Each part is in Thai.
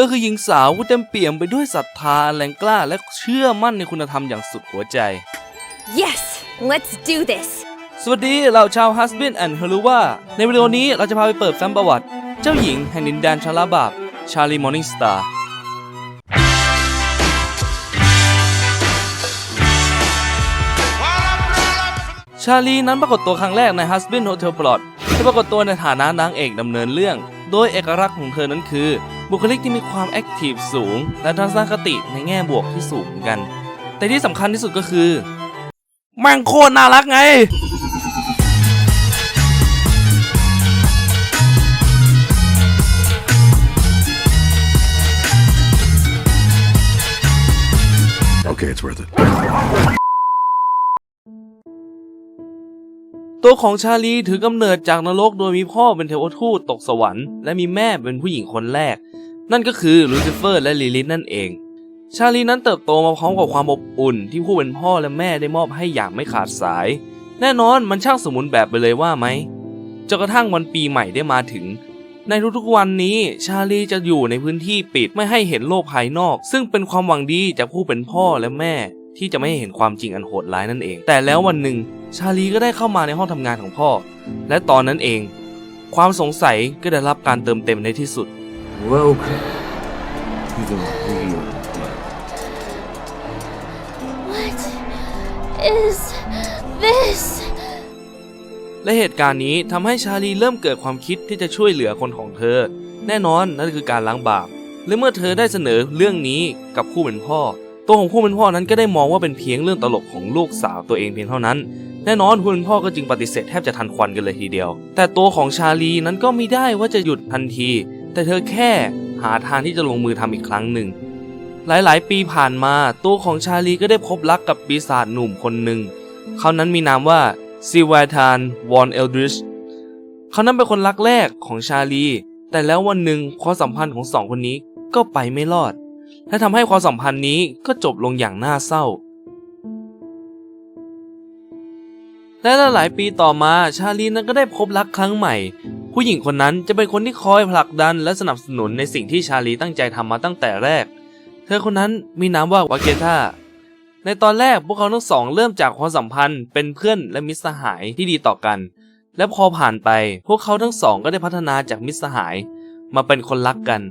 อคือหญิงสาวผู้เต็มเปี่ยมไปด้วยศรัทธาแรงกล้าและเชื่อมั่นในคุณธรรมอย่างสุดหัวใจ Yes, let's do this. สวัสดีเราชาวฮัสบินแอนด์เฮลูว่าในวิดีโอนี้เราจะพาไปเปิดแฟ้มประวัติ เจ้าหญิงแห่งดินแดนชาลาบาบชาลีมอร์นิงสตาร์ชาลีนั้นปรากฏตัวครั้งแรกใน Husband Hotel Plot ที่ปรากฏตัวในฐานะนางเอกดำเนินเรื่อง โดยเอกลักษณ์ของเธอนั้นคือ บุคลิกที่มีความแอคทีฟสูง และทัศนคติในแง่บวกที่สูงเหมือนกัน แต่ที่สำคัญที่สุดก็คือแม่งโคตรน่ารักไง Okay, it's worth it. ตัวของชาลีถือกำเนิดจากนรกโดยมีพ่อเป็นเทวทูตตกสวรรค์ และมีแม่เป็นผู้หญิงคนแรก นั่นก็คือลูซิเฟอร์และลิลิธนั่นเอง ชาลีนั้นเติบโตมาพร้อมกับความอบอุ่น ที่ผู้เป็นพ่อและแม่ได้มอบให้อย่างไม่ขาดสาย แน่นอนมันช่างสมบูรณ์แบบไปเลยว่าไหมจนกระทั่งวันปีใหม่ได้มาถึง ในทุกๆวันนี้ชาลีจะอยู่ในพื้นที่ปิดไม่ให้เห็นโลกภายนอก ซึ่งเป็นความหวังดีจากผู้เป็นพ่อและแม่ ที่จะไม่ให้เห็นความจริงอันโหดร้ายนั่นเอง แต่แล้ววันหนึ่งชาลีก็ได้เข้ามาในห้องทำงานของพ่อ และตอนนั้นเอง ความสงสัยก็ได้รับการเติมเต็มในที่สุด Welcome to the real deal. What is this? และเหตุการณ์นี้ทำให้ชาลีเริ่มเกิดความคิดที่จะช่วยเหลือคนของเธอ แน่นอนนั่นคือการล้างบาป และเมื่อเธอได้เสนอเรื่องนี้กับผู้เป็นพ่อ ตัวของผู้เป็นพ่อนั้นก็ได้มองว่าเป็นเพียงเรื่องตลกของลูกสาวตัวเองเพียงเท่านั้นแน่นอนผู้เป็นพ่อก็จึงปฏิเสธแทบจะทันควันกันเลยทีเดียว แต่ตัวของชาลีนั้นก็ไม่ได้ว่าจะหยุดทันที แต่เธอแค่หาทางที่จะลงมือทำอีกครั้งหนึ่ง หลายๆ ปีผ่านมาตัวของชาลีก็ได้พบรักกับปีศาจหนุ่มคนหนึ่ง เขานั้นมีนามว่าซิวาธานวอนเอลดริชเขานั้นเป็นคนรักแรกของชาลี แต่แล้ววันหนึ่งความสัมพันธ์ของสองคนนี้ก็ไปไม่รอด และทำให้ความสัมพันธ์นี้ก็จบลงอย่างน่าเศร้าและหลายปีต่อมาชาลีนั้นก็ได้พบรักครั้งใหม่ ผู้หญิงคนนั้นจะเป็นคนที่คอยผลักดันและสนับสนุนในสิ่งที่ชาลีตั้งใจทำมาตั้งแต่แรก เธอคนนั้นมีนามว่าวาเกตาในตอนแรกพวกเขาทั้งสองเริ่มจากความสัมพันธ์เป็นเพื่อนและมิตรสหายที่ดีต่อกัน และพอผ่านไปพวกเขาทั้งสองก็ได้พัฒนาจากมิตรสหาย มาเป็นคนรักกัน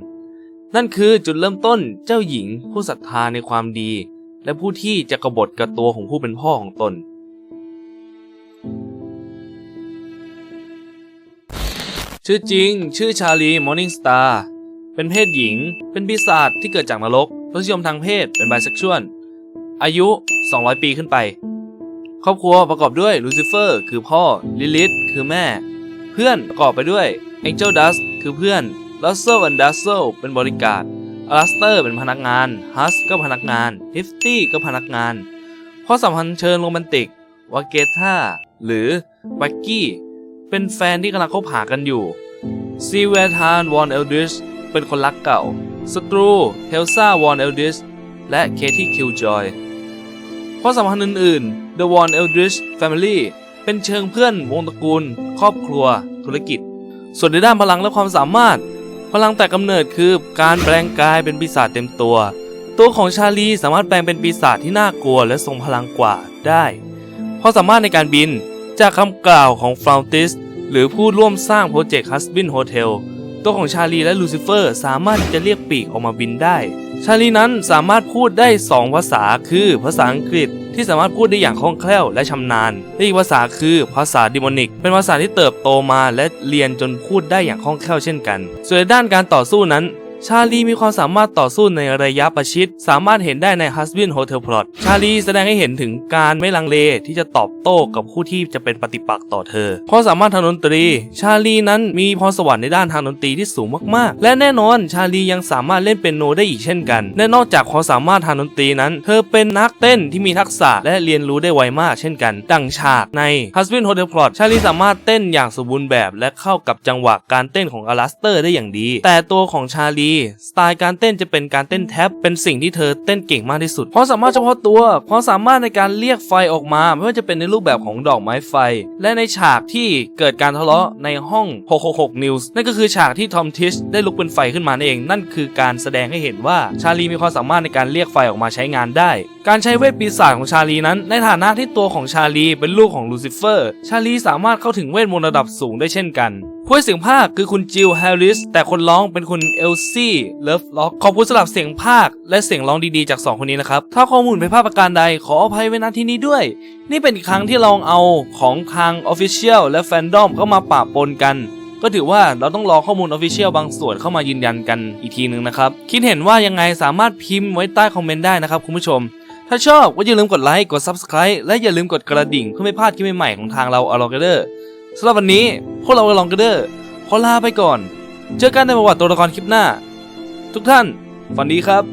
นั่นคือจุดเริ่มต้นเจ้าหญิงผู้ศรัทธาในความดี และผู้ที่จะกบฏกับตัวของผู้เป็นพ่อของตน ชื่อจริง ชื่อชาลีมอร์นิงสตาร์เป็นเพศหญิง เป็นปีศาจที่เกิดจากนรกรสนิยมทางเพศเป็นไบเซ็กชวลอายุ 200 ปีขึ้นไป ครอบครัวประกอบด้วยลูซิเฟอร์ คือพ่อ ลิลิธคือแม่ เพื่อนประกอบไปด้วย Angel Dust คือเพื่อน Russell and Dazzle เป็นบริการอลัสเตอร์เป็นพนักงาน ฮัสก็พนักงานฮิฟตี้ก็พนักงานข้อสัมพันธ์เชิงโรแมนติกวาเกธาหรือวักกี้ เป็นแฟนที่กำลังคบหากันอยู่ซีเวธานวอนเอลดิชเป็นคนรักเก่าสตรูเฮลซาวอนเอลดิชและเคที่คิวจอยความสัมพันธ์อื่นๆ The Von Eldridge Family เป็นเชิงเพื่อนวงตระกูล ครอบครัว ธุรกิจ ส่วนในด้านพลังและความสามารถ พลังแต่กำเนิดคือการแปลงกายเป็นปีศาจเต็มตัว ตัวของชาลีสามารถแปลงเป็นปีศาจที่น่ากลัวและทรงพลังกว่าได้ ความสามารถในการบิน จากคำกล่าวของฟลาวติสหรือผู้ร่วมสร้างโปรเจกต์ Husband Hotel ตัวของชาลีและลูซิเฟอร์สามารถที่จะเรียกปีกออกมาบินได้ ชาลีนั้นสามารถพูดได้ 2 ภาษาคือภาษาอังกฤษที่สามารถพูดได้อย่างคล่องแคล่วและชำนาญและอีกภาษาคือภาษาดิโมนิก เป็นภาษาที่เติบโตมาและเรียนจนพูดได้อย่างคล่องแคล่วเช่นกัน ส่วนด้านการต่อสู้นั้น ชาลีมีความสามารถต่อสู้ในระยะประชิด สามารถเห็นได้ใน Husband Hotel Plot ชาลีแสดงให้เห็นถึงการไม่ลังเลที่จะตอบโต้กับผู้ที่จะเป็นปฏิปักษ์ต่อเธอความสามารถทางดนตรี ชาลีนั้นมีพรสวรรค์ในด้านทางดนตรีที่สูงมากๆ และแน่นอนชาลียังสามารถเล่นเปียโนได้อีกเช่นกันและนอกจากความสามารถทางดนตรีนั้น เธอเป็นนักเต้นที่มีทักษะและเรียนรู้ได้ไวมากเช่นกัน ดังฉากใน Husband Hotel Plot ชาลีสามารถเต้นอย่างสมบูรณ์แบบ และเข้ากับจังหวะการเต้นของอลัสเตอร์ได้อย่างดี แต่ตัวของชาลีลีสไตล์การเต้นจะเป็นการเต้นแท็บเป็นสิ่งที่เธอเต้นเก่งมากที่สุดความสามารถเฉพาะตัวความสามารถในการเรียกไฟออกมา ไม่ว่าจะเป็นในรูปแบบของดอกไม้ไฟ และในฉากที่เกิดการทะเลาะในห้อง 666 News นั่นก็คือฉากที่ทอมทิชได้ลุกเป็นไฟขึ้นมานั่นเอง นั่นคือการแสดงให้เห็นว่าชาลีมีความสามารถในการเรียกไฟออกมาใช้งานได้ การใช้เวทปีศาจของชาลีนั้น ในฐานะที่ตัวของชาลีเป็นลูกของลูซิเฟอร์ ชาลีสามารถเข้าถึงเวทมนต์ระดับสูงได้เช่นกันผู้เสียงภาคคือคุณจิลแฮร์ริส แต่คนร้องเป็นคุณเอลซี่เลิฟล็อกขอบคุณสำหรับเสียงภาค และเสียงร้องดีๆจาก 2 คนนี้นะครับ ถ้าข้อมูลผิดพลาดประการใดขออภัยไว้ณที่นี้ด้วย นี่เป็นอีกครั้งที่เราเอาของทาง Official และแฟนดอมเข้ามาปะปนกันก็ถือว่าเราต้องรอข้อมูล Official บางส่วนเข้ามายืนยันกันอีกทีหนึ่งนะครับ คิดเห็นว่ายังไงสามารถพิมพ์ไว้ใต้คอมเมนต์ได้นะครับคุณผู้ชม ถ้าชอบก็อย่าลืมกดไลค์ กด Subscribe และอย่าลืมกดกระดิ่งเพื่อไม่พลาดคลิปใหม่ๆของทางเราอลองเกเดอร์สำหรับวันนี้พวกเราอลองเกเดอร์ขอลาไปก่อน เจอกันในประวัติตัวละครคลิปหน้า ทุกท่านฝันดีครับ